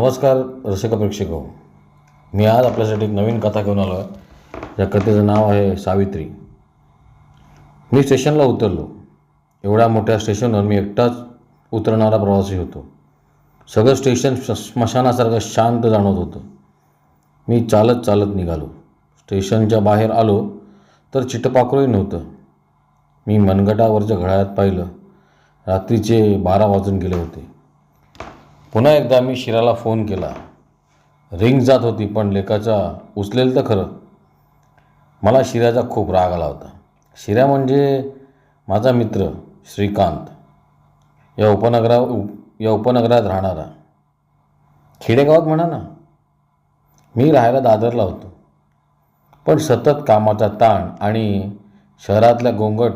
नमस्कार रसिक प्रेक्षक हो. मी आज आपल्यासाठी एक नवीन कथा घेऊन आलो आहे या कथेचं नाव आहे सावित्री. मी स्टेशनला उतरलो. एवढ्या मोठ्या स्टेशनवर मी एकटाच उतरणारा प्रवासी होतो. सगळं स्टेशन स्मशानासारखं शांत जाणवत होतं. मी चालत चालत निघालो. स्टेशनच्या बाहेर आलो तर चिटपाखरूही नव्हतं. मी मनगटावरच्या घड्याळात पाहिलं. रात्रीचे बारा वाजून गेले होते. पुन्हा एकदा मी शिराला फोन केला. रिंग जात होती पण लेकाचा उचलेल तर खरं. मला शिऱ्याचा खूप राग आला होता. शिऱ्या म्हणजे माझा मित्र श्रीकांत. या उपनगरा उप या उपनगरात राहणारा. खेडेगावात म्हणा ना. मी राहायला दादरला होतो. पण सतत कामाचा ताण आणि शहरातल्या गोंगट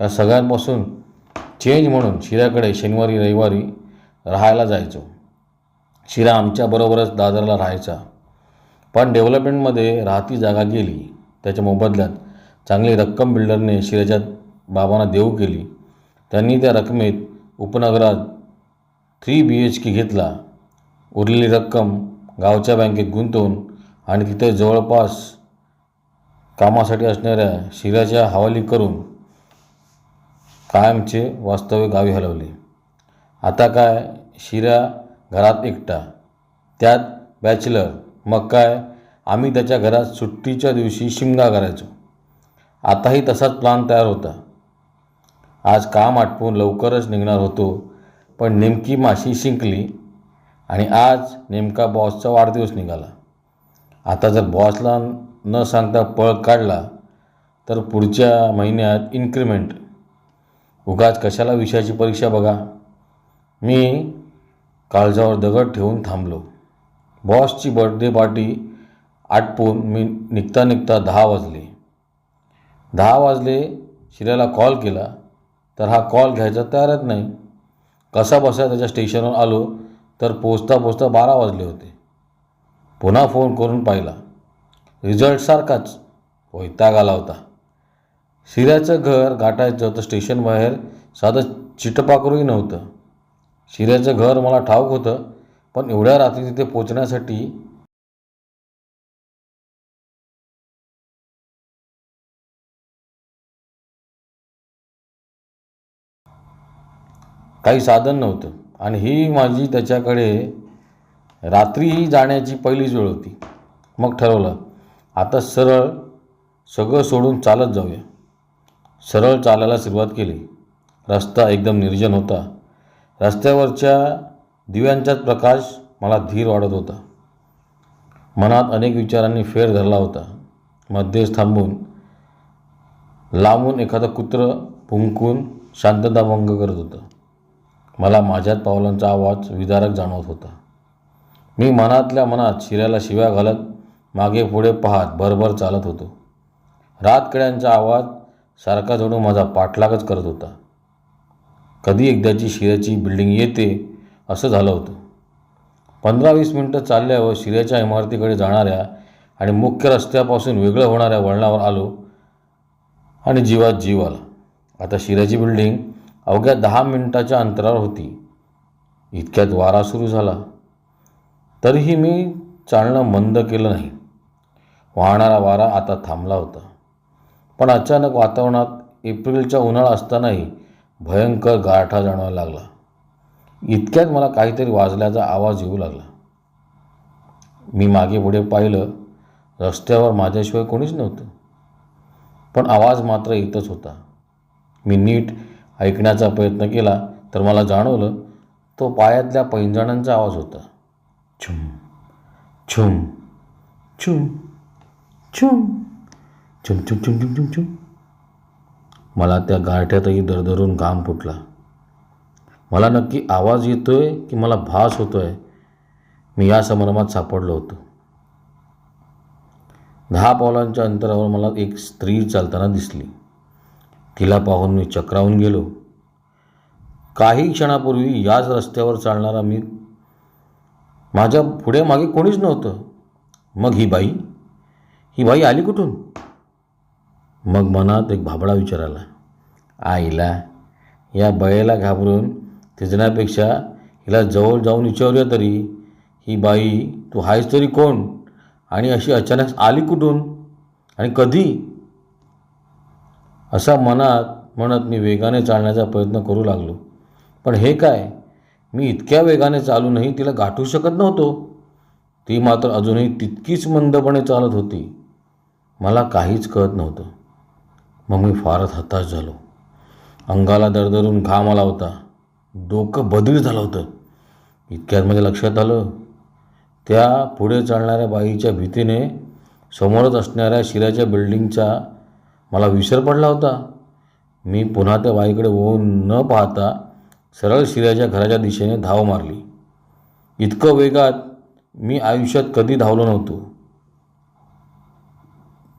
या सगळ्यांपासून चेंज म्हणून शिऱ्याकडे शनिवारी रविवारी राहायला जायचो. शिरा आमच्याबरोबरच दादरला राहायचा. पण डेव्हलपमेंटमध्ये राहती जागा गेली. त्याच्या मोबदल्यात चांगली रक्कम बिल्डरने शिऱ्याच्या बाबांना देऊ केली. त्यांनी त्या रकमेत उपनगरात थ्री बी एच के घेतला. उरलेली रक्कम गावच्या बँकेत गुंतवून आणि तिथे जवळपास कामासाठी असणाऱ्या शिऱ्याच्या हवाली करून कायमचे वास्तव्य गावी हलवले. आता काय शिऱ्या घरात एकटा. त्यात बॅचलर मग काय आम्ही त्याच्या घरात सुट्टीच्या दिवशी शिमगा करायचो. आताही तसाच प्लान तयार होता. आज काम आटपून लवकरच निघणार होतो पण नेमकी माशी शिंकली आणि आज नेमका बॉसचा वाढदिवस निघाला. आता जर बॉसला न सांगता पळ काढला तर पुढच्या महिन्यात इन्क्रिमेंट. उगाच कशाला विषयाची परीक्षा बघा. मी काळजावर दगड ठेवून थांबलो. बॉसची बर्थडे पार्टी आटपून मी निघता निघता दहा वाजले. दहा वाजले शिऱ्याला कॉल केला तर हा कॉल घ्यायचा तयारच नाही. कसा बसा त्याच्या स्टेशनवर आलो तर पोचता पोचता बारा वाजले होते. पुन्हा फोन करून पाहिला. रिझल्ट सारखाच वैताग आला होता. शिऱ्याचं घर गाठायचं तर स्टेशनबाहेर साधं चिटपाकरूही नव्हतं. शिऱ्याचं घर मला ठाऊक होतं पण एवढ्या रात्री तिथे पोचण्यासाठी काही साधन नव्हतं. आणि ही माझी त्याच्याकडे रात्रीही जाण्याची पहिलीच वेळ होती. मग ठरवलं आता सरळ सगळं सोडून चालत जाऊया. सरळ चालायला सुरुवात केली. रस्ता एकदम निर्जन होता. रस्त्यावरच्या दिव्यांचाच प्रकाश मला धीर वाढत होता. मनात अनेक विचारांनी फेर धरला होता. मध्येच थांबून लांबून एखादं कुत्रं भुंकून शांतता भंग करत होतं. मला माझ्याच पावलांचा आवाज विदारक जाणवत होता. मी मनातल्या मनात शिऱ्याला शिव्या घालत मागे पुढे पाहत भरभर चालत होतो. रातकड्यांचा आवाज सारखा जणू माझा पाठलागच करत होता. कधी एकदाची शिऱ्याची बिल्डिंग येते असं झालं होतं. पंधरा वीस मिनटं चालल्यावर शिऱ्याच्या इमारतीकडे जाणाऱ्या आणि मुख्य रस्त्यापासून वेगळं होणाऱ्या वळणावर आलो आणि जीवात जीव आला. आता शिऱ्याची बिल्डिंग अवघ्या दहा मिनटाच्या अंतरावर होती. इतक्यात वारा सुरू झाला. तरीही मी चालणं मंद केलं नाही. वाहणारा वारा आता थांबला होता. पण अचानक वातावरणात एप्रिलचा उन्हाळा असतानाही भयंकर गारठा जाणवायला लागला इतक्यात मला काहीतरी वाजल्याचा आवाज येऊ लागला मी मागे पुढे पाहिलं रस्त्यावर माझ्याशिवाय कोणीच नव्हतं पण आवाज मात्र येतच होता मी नीट ऐकण्याचा प्रयत्न केला तर मला जाणवलं तो पायातल्या पैंजणांचा आवाज होता छुम छुम छुम छुम छुम छुम छुम छुम छुम छुम मला त्या गारठ्यातही दरदरून घाम फुटला. मला नक्की आवाज येतो आहे की मला भास होतो आहे मी या संभ्रमात सापडलो होतो. दहा पावलांच्या अंतरावर मला एक स्त्री चालताना दिसली. तिला पाहून मी चक्रावून गेलो. काही क्षणापूर्वी याच रस्त्यावर चालणारा मी माझ्या पुढे मागे कोणीच नव्हतं. मग ही बाई? ही बाई आली कुठून? मग मनात एक भाबडा विचार आला. आईला या बळेला घाबरून तिजण्यापेक्षा हिला जवळ जाऊन विचारूया तरी. ही बाई तू आहेस तरी कोण? आणि अशी अचानक आली कुठून? आणि कधी? असा मनात म्हणत मी वेगाने चालण्याचा प्रयत्न करू लागलो. पण हे काय? मी इतक्या वेगाने चालूनही तिला गाठू शकत नव्हतो. ती मात्र अजूनही तितकीच मंदपणे चालत होती. मला काहीच कळत नव्हतं. मग मी फारच हताश झालो. अंगाला दरदरून घाम आला होता. डोकं बदरी झालं होतं. इतक्यात माझ्या लक्षात आलं त्या पुढे चालणाऱ्या बाईच्या भीतीने समोरच असणाऱ्या शिराच्या बिल्डिंगचा मला विसर पडला होता. मी पुन्हा त्या बाईकडे होऊन न पाहता सरळ शिराच्या घराच्या दिशेने धाव मारली. इतकं वेगात मी आयुष्यात कधी धावलो नव्हतो.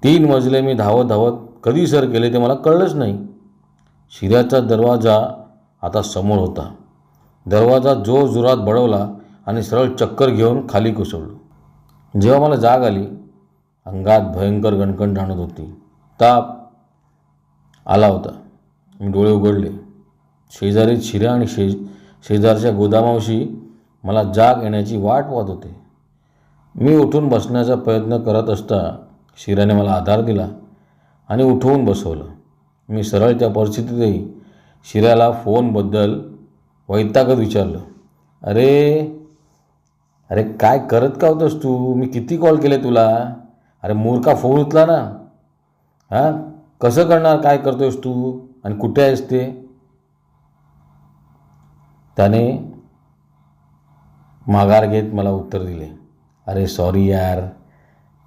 तीन मजले मी धावत धावत कधी सर केले ते मला कळलंच नाही. शिऱ्याचा दरवाजा आता समोर होता. दरवाजा जोर जोरात बडवला आणि सरळ चक्कर घेऊन खाली कोसळलो. जेव्हा मला जाग आली अंगात भयंकर गणकण जाणत होती. ताप आला होता. मी डोळे उघडले. शेजारी शिऱ्या आणि शे शेजारच्या गोदामावशी मला जाग येण्याची वाट पाहत होते. मी उठून बसण्याचा प्रयत्न करत असता शिऱ्याने मला आधार दिला. आणि उठवून बसवलं. मी सरळ त्या परिस्थितीतही शिऱ्याला फोनबद्दल वैतागत विचारलं. अरे अरे काय करत का होतंस तू? मी किती कॉल केले तुला? अरे मूर्खा फोन उचला ना. हां? कसं करणार? काय करतोयस तू? आणि कुठे आहेस ते? त्याने माघार घेत मला उत्तर दिले. अरे सॉरी यार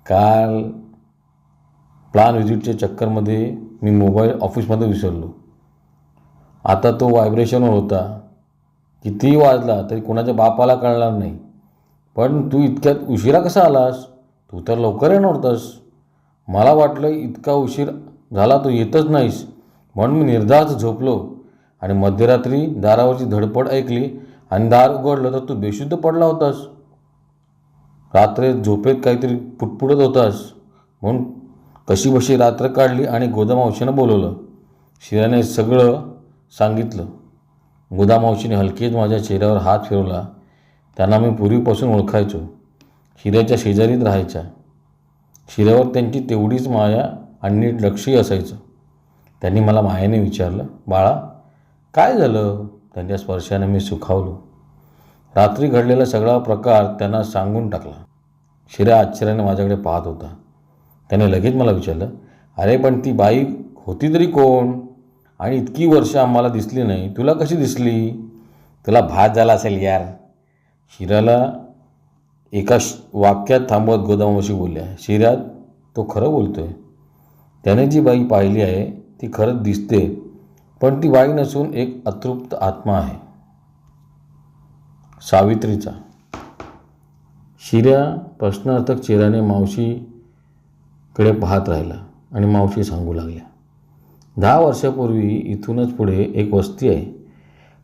काल प्लान व्हिजिटच्या चक्करमध्ये मी मोबाईल ऑफिसमध्ये विसरलो. आता तो व्हायब्रेशनवर होता. कितीही वाजला तरी कोणाच्या बापाला कळणार नाही. पण तू इतक्यात उशिरा कसा आलास? तू तर लवकर येणार होतास. मला वाटलं इतका उशीर झाला तू येतच नाहीस. म्हणून मी निर्धास्त झोपलो आणि मध्यरात्री दारावरची धडपड ऐकली आणि दार उघडलं तर तू बेशुद्ध पडला होतास. रात्रीत झोपेत काहीतरी पुटपुटत होतास. म्हणून कशी बशी रात्र काढली आणि गोदामावशीनं बोलवलं. शिराने सगळं सांगितलं. गोदामावशीने हलकेच माझ्या चेहऱ्यावर हात फिरवला. त्यांना मी पूर्वीपासून ओळखायचो. शिऱ्याच्या शेजारीत राहायच्या. शिऱ्यावर त्यांची तेवढीच माया आणि नीट लक्षही असायचं. त्यांनी मला मायाने विचारलं बाळा काय झालं? त्यांच्या स्पर्शाने मी सुखावलो. रात्री घडलेला सगळा प्रकार त्यांना सांगून टाकला. शिऱ्या आश्चर्याने माझ्याकडे पाहत होता. त्याने लगेच मला विचारलं अरे पण ती बाई होती तरी कोण? आणि इतकी वर्ष आम्हाला दिसली नाही तुला कशी दिसली? तुला भात झाला असेल यार. शिराला एका श वाक्यात थांबवत गोदामाशी बोलल्या शिऱ्यात तो खरं बोलतो आहे त्याने जी बाई पाहिली आहे ती खरंच दिसते पण ती बाई नसून एक अतृप्त आत्मा आहे. सावित्रीचा. शिऱ्या प्रश्नार्थक चेहऱ्याने कडे पाहत राहिला आणि मावशी सांगू लागल्या. दहा वर्षापूर्वी इथूनच पुढे एक वस्ती आहे.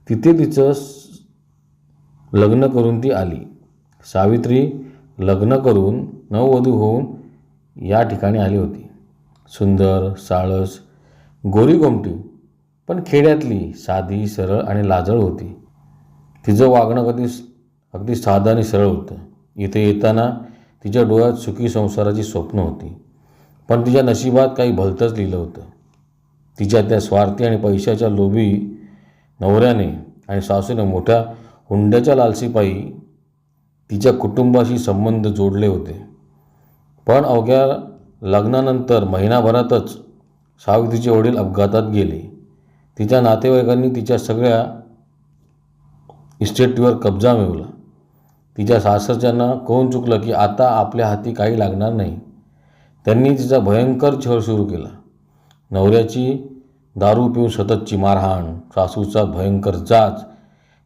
तिथे तिचं लग्न करून ती आली. सावित्री लग्न करून नववधू होऊन या ठिकाणी आली होती. सुंदर साळस गोरी गोमटी पण खेड्यातली साधी सरळ आणि लाजळ होती. तिचं वागणं कधी अगदी साधं आणि सरळ होतं. इथे येताना तिच्या डोळ्यात सुखी संसाराची स्वप्न होती. पण तिच्या नशिबात काही भलतंच लिहिलं होतं. तिच्या त्या स्वार्थी आणि पैशाच्या लोभी नवऱ्याने आणि सासूने मोठ्या हुंड्याच्या लालसीपायी तिच्या कुटुंबाशी संबंध जोडले होते. पण अवघ्या लग्नानंतर महिनाभरातच सावित्रीचे वडील अपघातात गेले. तिच्या नातेवाईकांनी तिच्या सगळ्या इस्टेटीवर कब्जा मिळवला. तिच्या सासरच्यांना कोण चुकलं की आता आपल्या हाती काही लागणार नाही. त्यांनी तिचा भयंकर छळ सुरू केला. नवऱ्याची दारू पिऊन सततची मारहाण सासूचा भयंकर जाच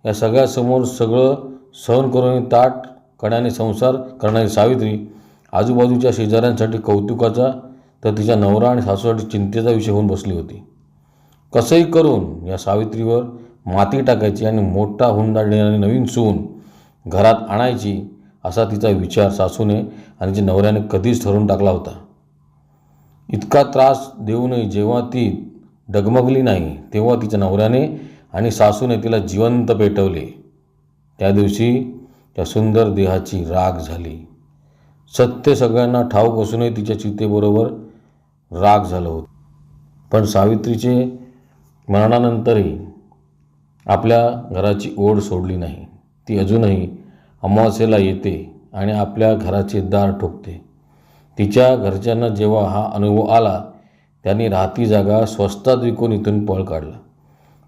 या सगळ्यासमोर सगळं सहन करून ताट कण्याने संसार करणारी सावित्री आजूबाजूच्या शेजाऱ्यांसाठी कौतुकाचा तर तिच्या नवरा आणि सासूसाठी चिंतेचा विषय होऊन बसली होती. कसंही करून या सावित्रीवर माती टाकायची आणि मोठा हुंडा देणारी नवीन सून घरात आणायची असा तिचा विचार सासूने आणि जे नवऱ्याने कधीच ठरवून टाकला होता. इतका त्रास देऊनही जेव्हा ती डगमगली नाही तेव्हा तिच्या नवऱ्याने आणि सासूने तिला जिवंत पेटवले. त्या दिवशी त्या सुंदर देहाची राग झाली. सत्य सगळ्यांना ठाऊक असूनही तिच्या चितेबरोबर राग झालं होतं. पण सावित्रीचे मरणानंतरही आपल्या घराची ओढ सोडली नाही. ती अजूनही अमावास्येला येते. आणि आपल्या घराचे दार ठोकते. तिच्या घरच्यांना जेव्हा हा अनुभव आला त्यांनी राहती जागा स्वस्तात विकून इथून पळ काढला.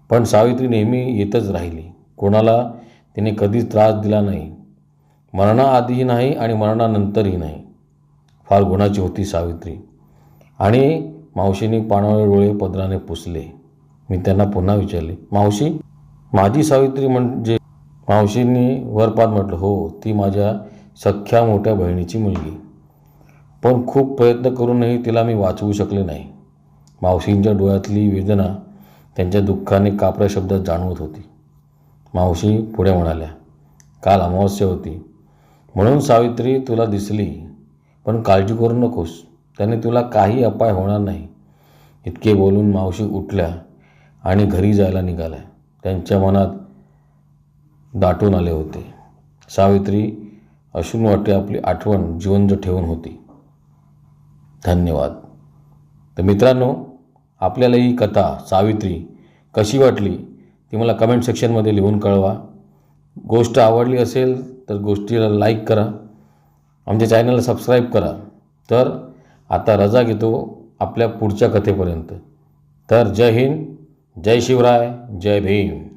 पण सावित्री नेहमी येतच राहिली. कोणाला तिने कधीच त्रास दिला नाही. मरणाआधीही नाही आणि मरणानंतरही नाही. फार गुणाची होती सावित्री. आणि मावशीने पाणवळे डोळे पदराने पुसले. मी त्यांना पुन्हा विचारले मावशी माझी सावित्री म्हणजे? मावशींनी वरपात म्हटलं हो ती माझ्या सख्ख्या मोठ्या बहिणीची मुलगी. पण खूप प्रयत्न करूनही तिला मी वाचवू शकले नाही. मावशींच्या डोळ्यातली वेदना त्यांच्या दुःखाने कापऱ्या शब्दात जाणवत होती. मावशी पुढे म्हणाल्या काल अमावस्या होती. म्हणून सावित्री तुला दिसली पण काळजी करू नकोस. त्याने तुला काही अपाय होणार नाही. इतके बोलून मावशी उठल्या आणि घरी जायला निघाल्या. त्यांच्या मनात दाटून आले होते. सावित्री अश्रून वाटे आपली आठवण जिवंत ठेवून होती. धन्यवाद. तर मित्रांनो आपल्याला ही कथा सावित्री कशी वाटली ती मला कमेंट सेक्शनमध्ये लिहून कळवा. गोष्ट आवडली असेल तर गोष्टीला लाईक करा. आमच्या चॅनलला सबस्क्राईब करा. तर आता रजा घेतो आपल्या पुढच्या कथेपर्यंत. तर जय हिंद जय शिवराय जय भीम.